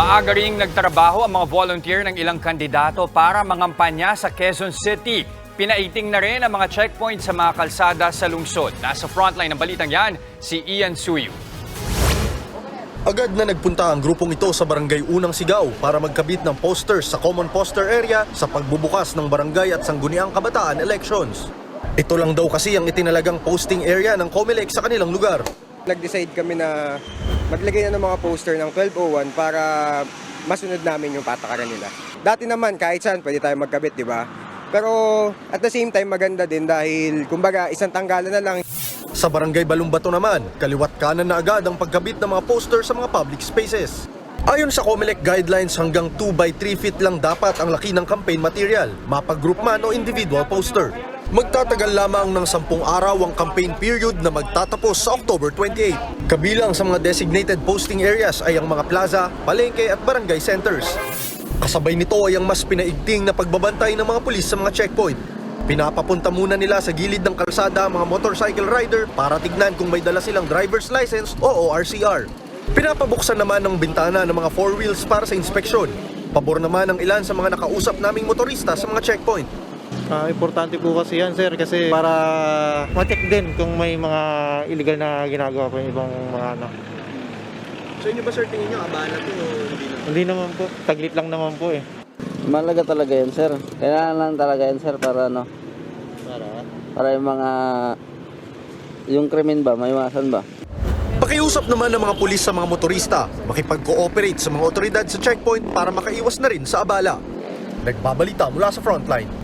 Maaga ring nagtrabaho ang mga volunteer ng ilang kandidato para mangampanya sa Quezon City. Pinaiting na rin ang mga checkpoint sa mga kalsada sa lungsod. Nasa frontline ng balitang yan, si Ian Suyu. Agad na nagpunta ang grupong ito sa barangay Unang Sigaw para magkabit ng posters sa common poster area sa pagbubukas ng barangay at sangguniang kabataan elections. Ito lang daw kasi ang itinalagang posting area ng COMELEC sa kanilang lugar. Nag-decide kami na maglagay na ng mga poster ng 1201 para masunod namin yung patakaran nila. Dati naman, kahit saan, pwede tayo magkabit, di ba? Pero at the same time, maganda din dahil, kumbaga, isang tanggalan na lang. Sa barangay Balumbato naman, kaliwat kanan na agad ang pagkabit ng mga poster sa mga public spaces. Ayon sa COMELEC guidelines, hanggang 2 by 3 feet lang dapat ang laki ng campaign material, mapag-group man o individual poster. Magtatagal lamang ng 10 araw ang campaign period na magtatapos sa October 28. Kabilang sa mga designated posting areas ay ang mga plaza, palengke at barangay centers. Kasabay nito ay ang mas pinaigting na pagbabantay ng mga pulis sa mga checkpoint. Pinapapunta muna nila sa gilid ng kalsada ang mga motorcycle rider para tignan kung may dala silang driver's license o ORCR. Pinapabuksan naman ng bintana ng mga four wheels para sa inspeksyon. Pabor naman ang ilan sa mga nakausap naming motorista sa mga checkpoint. Ah, importante po kasi yan, sir, kasi para ma-check din kung may mga illegal na ginagawa pa yung ibang mga ano. So inyo ba sir tingin nyo abala to o hindi na? Hindi naman po, taglit lang naman po eh. Malaga talaga yan, sir. Kailangan lang talaga yan, sir, para ano, Para? para yung mga, yung krimen ba, may iwasan ba? Pakiusap naman ng mga pulis sa mga motorista, makipag-cooperate sa mga otoridad sa checkpoint para makaiwas na rin sa abala. Nagbabalita mula sa frontline,